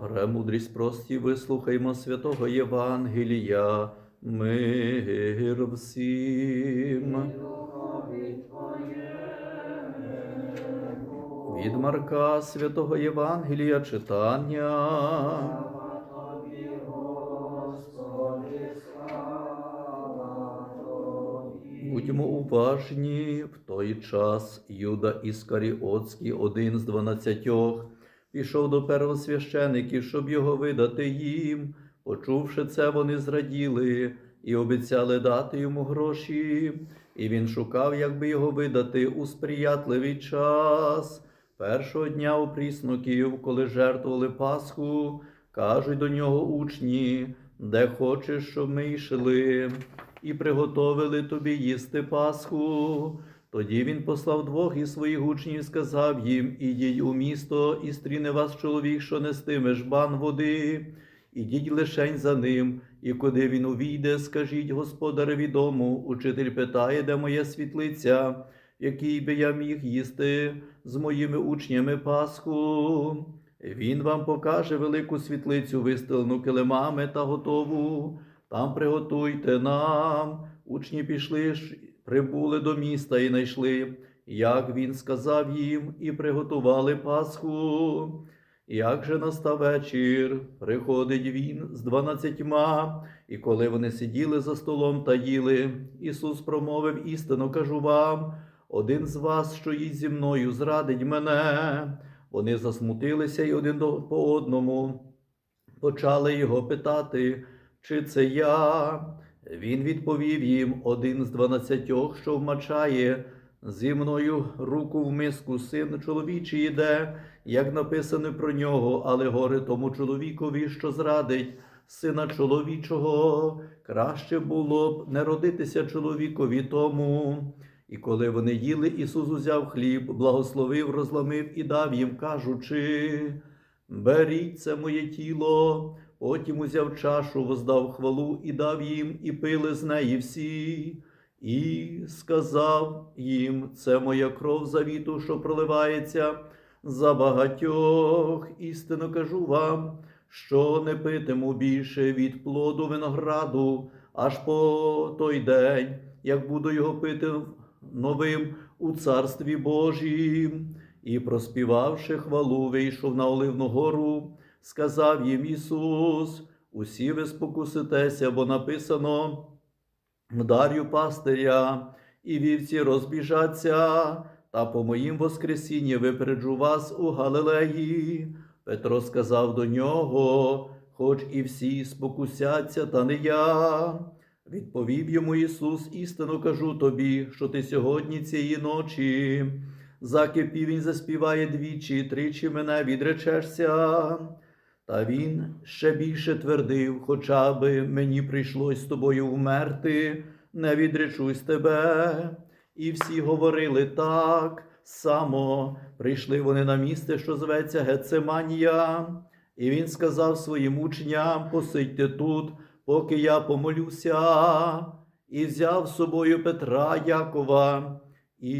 Премудрість прості, вислухаймо святого Євангелія, мир всім. Від Марка святого Євангелія читання. Будьмо уважні в той час Юда Іскаріотський, один з дванадцятьох, пішов до первосвящеників, щоб його видати їм. Почувши це, вони зраділи і обіцяли дати йому гроші. І він шукав, як би його видати у сприятливий час. Першого дня у прісноків, коли жертвували Пасху, кажуть до нього учні, де хочеш, щоб ми йшли, і приготовили тобі їсти Пасху. Тоді він послав двох із своїх учнів сказав їм: Ідіть у місто, і стріне вас чоловік, що нестиме жбан води. Ідіть лишень за ним, і куди він увійде, скажіть господареві дому, учитель питає, де моя світлиця, в якій би я міг їсти з моїми учнями Пасху. Він вам покаже велику світлицю, вистелену килимами та готову. Там приготуйте нам. Учні пішли, прибули до міста і знайшли, як він сказав їм, і приготували Пасху. Як же настав вечір, приходить він з дванадцятьма, і коли вони сиділи за столом та їли, Ісус промовив істину, кажу вам, один з вас, що їсть зі мною, зрадить мене. Вони засмутилися й один по одному. Почали його питати, чи це я. Він відповів їм один з дванадцятьох, що вмачає зі мною руку в миску, син чоловічий іде, як написано про нього, але горе тому чоловікові, що зрадить сина чоловічого. Краще було б не родитися чоловікові тому. І коли вони їли, Ісус узяв хліб, благословив, розламив і дав їм, кажучи: Беріть це моє тіло, потім узяв чашу, воздав хвалу і дав їм, і пили з неї всі. І сказав їм, це моя кров завіту, що проливається за багатьох. Істинно кажу вам, що не питиму більше від плоду винограду, аж по той день, як буду його пити новим у царстві Божім. І, проспівавши хвалу, вийшов на Оливну гору, сказав їм Ісус: усі ви спокуситеся, бо написано вдарю пастиря, і вівці розбіжаться, та по моїм воскресінні випереджу вас у Галилеї. Петро сказав до нього, хоч і всі спокусяться, та не я. Відповів йому Ісус, істину кажу тобі, що ти сьогодні цієї ночі, заки півень заспіває двічі, тричі мене відречешся. Та він ще більше твердив, хоча би мені прийшлось з тобою вмерти, не відречусь тебе. І всі говорили так само. Прийшли вони на місце, що зветься Гецеманія. І він сказав своїм учням: посидьте тут, поки я помолюся, і взяв з собою Петра Якова і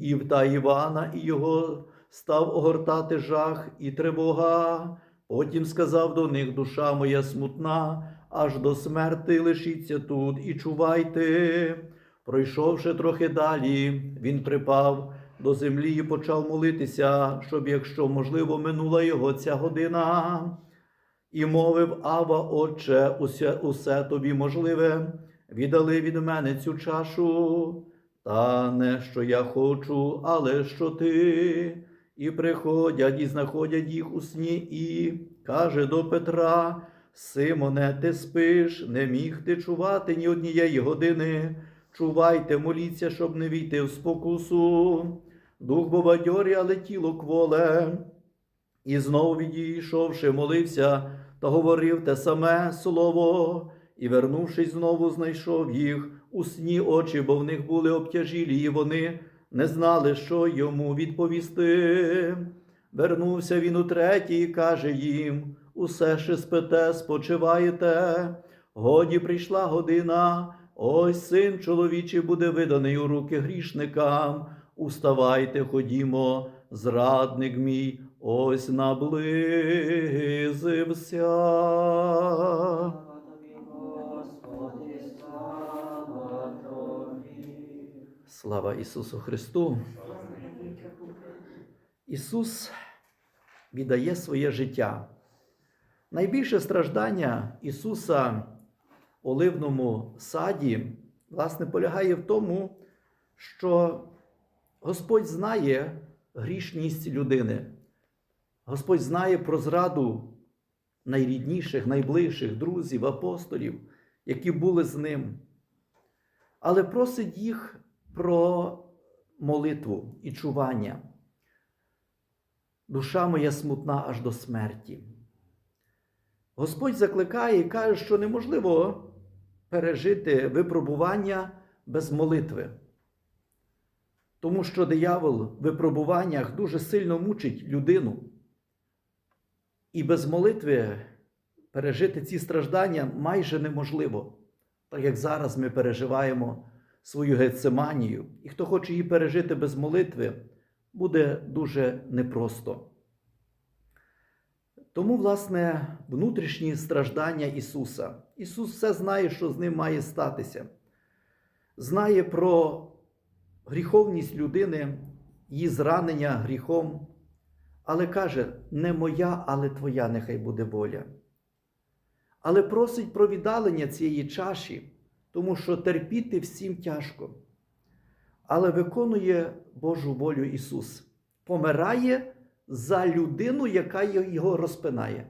Ів та Івана, і його став огортати жах і тривога. Потім сказав до них душа моя смутна, аж до смерти лишіться тут і чувайте. Пройшовши трохи далі, він припав до землі і почав молитися, щоб, якщо можливо, минула його ця година. І мовив Ава, Отче, усе, усе тобі можливе, віддали від мене цю чашу, та не що я хочу, але що ти. І приходять, і знаходять їх у сні, і каже до Петра: Симоне, ти спиш, не міг ти чувати ні однієї години. Чувайте, моліться, щоб не війти в спокусу. Дух бобадьорі, але тіло кволе. І знову відійшовши, молився та говорив те саме слово, і, вернувшись знову, знайшов їх у сні очі, бо в них були обтяжілі, і вони не знали, що йому відповісти. Вернувся він утретє і каже їм: усе ще спите, спочиваєте. Годі прийшла година, ось син чоловічий буде виданий у руки грішникам. Уставайте, ходімо, зрадник мій, ось наблизився. Слава Ісусу Христу! Ісус віддає своє життя. Найбільше страждання Ісуса в оливному саді, власне, полягає в тому, що Господь знає грішність людини. Господь знає про зраду найрідніших, найближчих друзів, апостолів, які були з ним. Але просить їх про молитву і чування. Душа моя смутна аж до смерті. Господь закликає і каже, що неможливо пережити випробування без молитви. Тому що диявол в випробуваннях дуже сильно мучить людину. І без молитви пережити ці страждання майже неможливо, так як зараз ми переживаємо свою гецеманію. І хто хоче її пережити без молитви, буде дуже непросто. Тому, власне, внутрішні страждання Ісуса. Ісус все знає, що з ним має статися. Знає про гріховність людини, її зранення гріхом, але каже: не моя, але твоя нехай буде воля. Але просить про віддалення цієї чаші, тому що терпіти всім тяжко. Але виконує Божу волю Ісус, помирає за людину, яка його розпинає.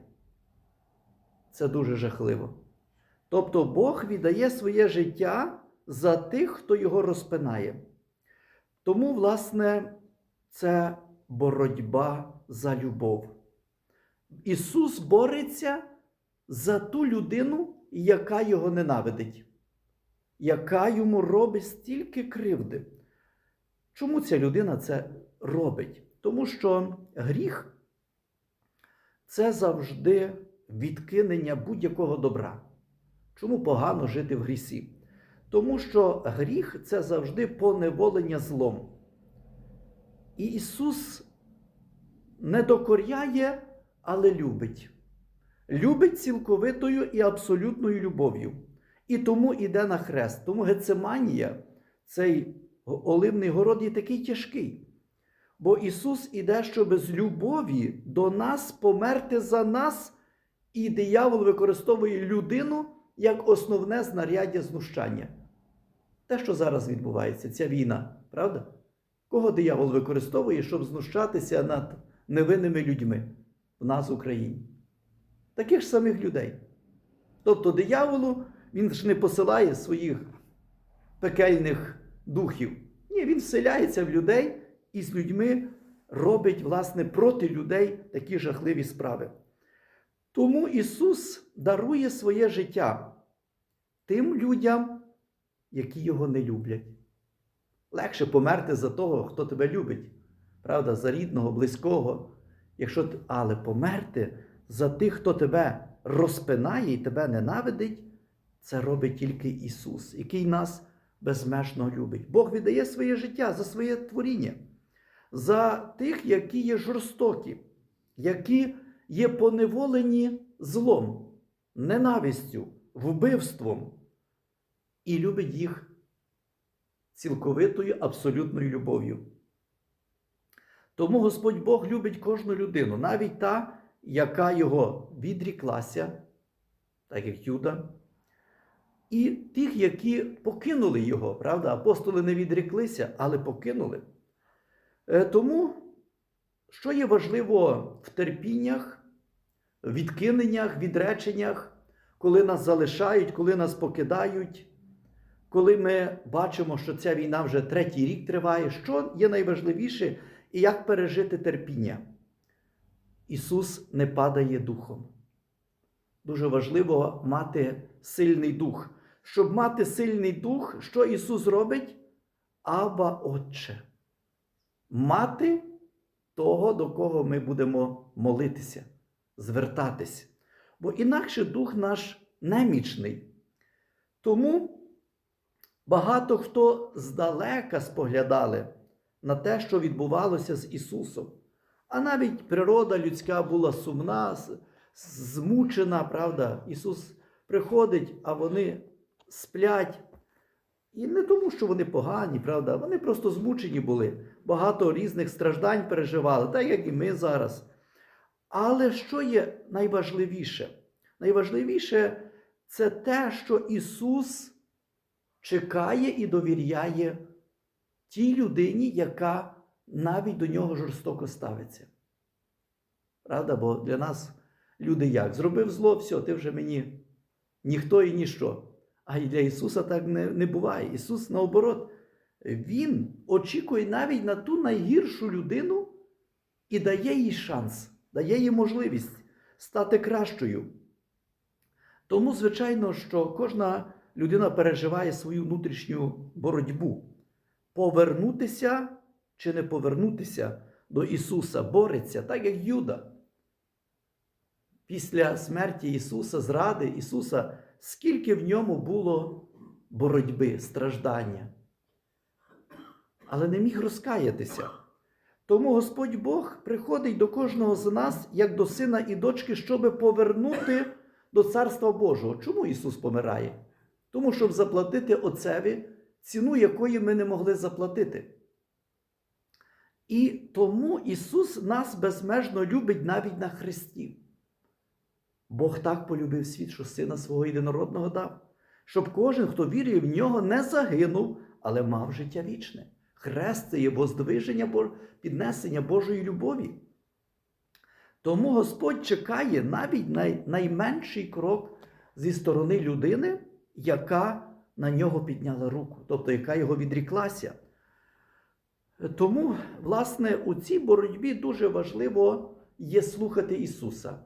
Це дуже жахливо. Тобто Бог віддає своє життя за тих, хто його розпинає. Тому, власне, це боротьба за любов. Ісус бореться за ту людину, яка його ненавидить, яка йому робить стільки кривди. Чому ця людина це робить? Тому що гріх це завжди відкинення будь-якого добра. Чому погано жити в грісі? Тому що гріх це завжди поневолення злом. І Ісус не докоряє, але любить. Любить цілковитою і абсолютною любов'ю. І тому іде на хрест. Тому Гецеманія, цей оливний город є такий тяжкий. Бо Ісус іде, щоб з любові до нас померти за нас, і диявол використовує людину як основне знаряддя знущання. Те, що зараз відбувається, ця війна, правда? Кого диявол використовує, щоб знущатися над невинними людьми в нас в Україні? Таких ж самих людей. Тобто дияволу він ж не посилає своїх пекельних духів. Ні, він вселяється в людей і з людьми робить, власне, проти людей такі жахливі справи. Тому Ісус дарує своє життя тим людям, які його не люблять. Легше померти за того, хто тебе любить, правда, за рідного, близького. Якщо. Але померти за тих, хто тебе розпинає і тебе ненавидить, це робить тільки Ісус, який нас безмежно любить. Бог віддає своє життя за своє творіння, за тих, які є жорстокі, які є поневолені злом, ненавистю, вбивством, і любить їх цілковитою абсолютною любов'ю. Тому Господь Бог любить кожну людину, навіть та, яка його відріклася, так як Юда, і тих, які покинули його, правда? Апостоли не відріклися, але покинули. Е, Тому, що є важливо в терпіннях, відкиненнях, відреченнях, коли нас залишають, коли нас покидають, коли ми бачимо, що ця війна вже третій рік триває, що є найважливіше і як пережити терпіння? Ісус не падає духом. Дуже важливо мати сильний дух. Щоб мати сильний дух, що Ісус робить? Аба Отче. Мати того, до кого ми будемо молитися, звертатись. Бо інакше дух наш немічний. Тому багато хто здалека споглядали на те, що відбувалося з Ісусом. А навіть природа людська була сумна, змучена, правда. Ісус приходить, а вони сплять. І не тому, що вони погані, правда, вони просто змучені були. Багато різних страждань переживали, так як і ми зараз. Але що є найважливіше? Найважливіше це те, що Ісус чекає і довіряє тій людині, яка навіть до нього жорстоко ставиться. Правда? Бо для нас люди як? Зробив зло, все, ти вже мені ніхто і ніщо. А для Ісуса так не, не буває. Ісус, наоборот, Він очікує навіть на ту найгіршу людину і дає їй шанс, дає їй можливість стати кращою. Тому, звичайно, що кожна людина переживає свою внутрішню боротьбу. Повернутися чи не повернутися до Ісуса бореться, так як Юда. Після смерті Ісуса, зради Ісуса, скільки в ньому було боротьби, страждання. Але не міг розкаятися. Тому Господь Бог приходить до кожного з нас, як до сина і дочки, щоб повернути до Царства Божого. Чому Ісус помирає? Тому, щоб заплатити Отцеві ціну, якої ми не могли заплатити. І тому Ісус нас безмежно любить навіть на Христі. Бог так полюбив світ, що Сина свого єдинородного дав, щоб кожен, хто вірує в нього, не загинув, але мав життя вічне. Хрест це є воздвиження, піднесення Божої любові. Тому Господь чекає навіть най, найменший крок зі сторони людини, яка на нього підняла руку, тобто яка його відріклася. Тому, власне, у цій боротьбі дуже важливо є слухати Ісуса.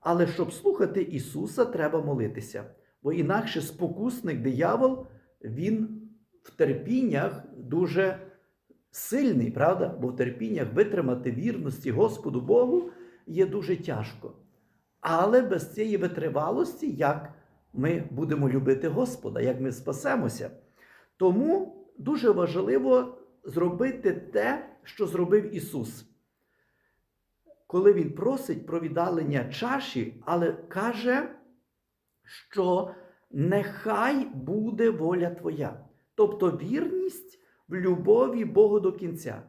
Але щоб слухати Ісуса, треба молитися. Бо інакше спокусник, диявол, він в терпіннях дуже сильний, правда? Бо в терпіннях витримати вірності Господу Богу є дуже тяжко. Але без цієї витривалості, як ми будемо любити Господа, як ми спасемося. Тому дуже важливо зробити те, що зробив Ісус. Коли Він просить про віддалення чаші, але каже, що нехай буде воля Твоя. Тобто вірність в любові Богу до кінця.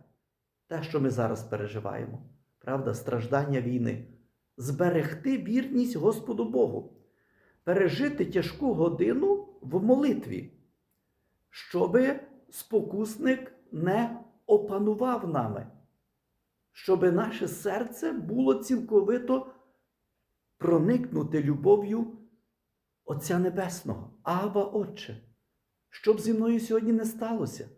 Те, що ми зараз переживаємо, правда, страждання війни. Зберегти вірність Господу Богу, пережити тяжку годину в молитві, щоби спокусник не опанував нами, щоби наше серце було цілковито проникнуте любов'ю Отця Небесного, Ава Отче. Щоб зі мною сьогодні не сталося.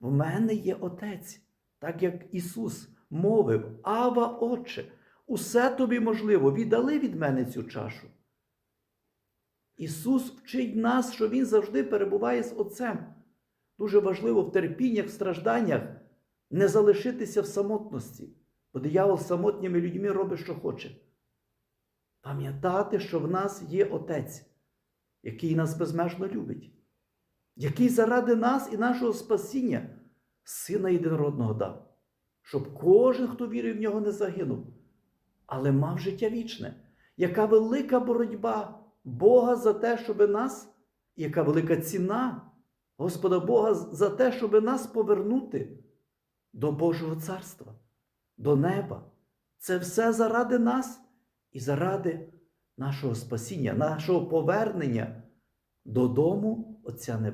В мене є Отець, так як Ісус мовив, Ава Отче, усе тобі можливо, віддали від мене цю чашу. Ісус вчить нас, що Він завжди перебуває з Отцем. Дуже важливо в терпіннях, в стражданнях не залишитися в самотності, бо диявол самотніми людьми робить, що хоче. Пам'ятати, що в нас є Отець, який нас безмежно любить, який заради нас і нашого спасіння Сина єдинородного дав, щоб кожен, хто вірив в нього, не загинув, але мав життя вічне. Яка велика боротьба Бога за те, щоб нас, яка велика ціна Господа Бога за те, щоб нас повернути до Божого царства, до неба. Це все заради нас і заради нашого спасіння, нашого повернення додому Отця Небесного.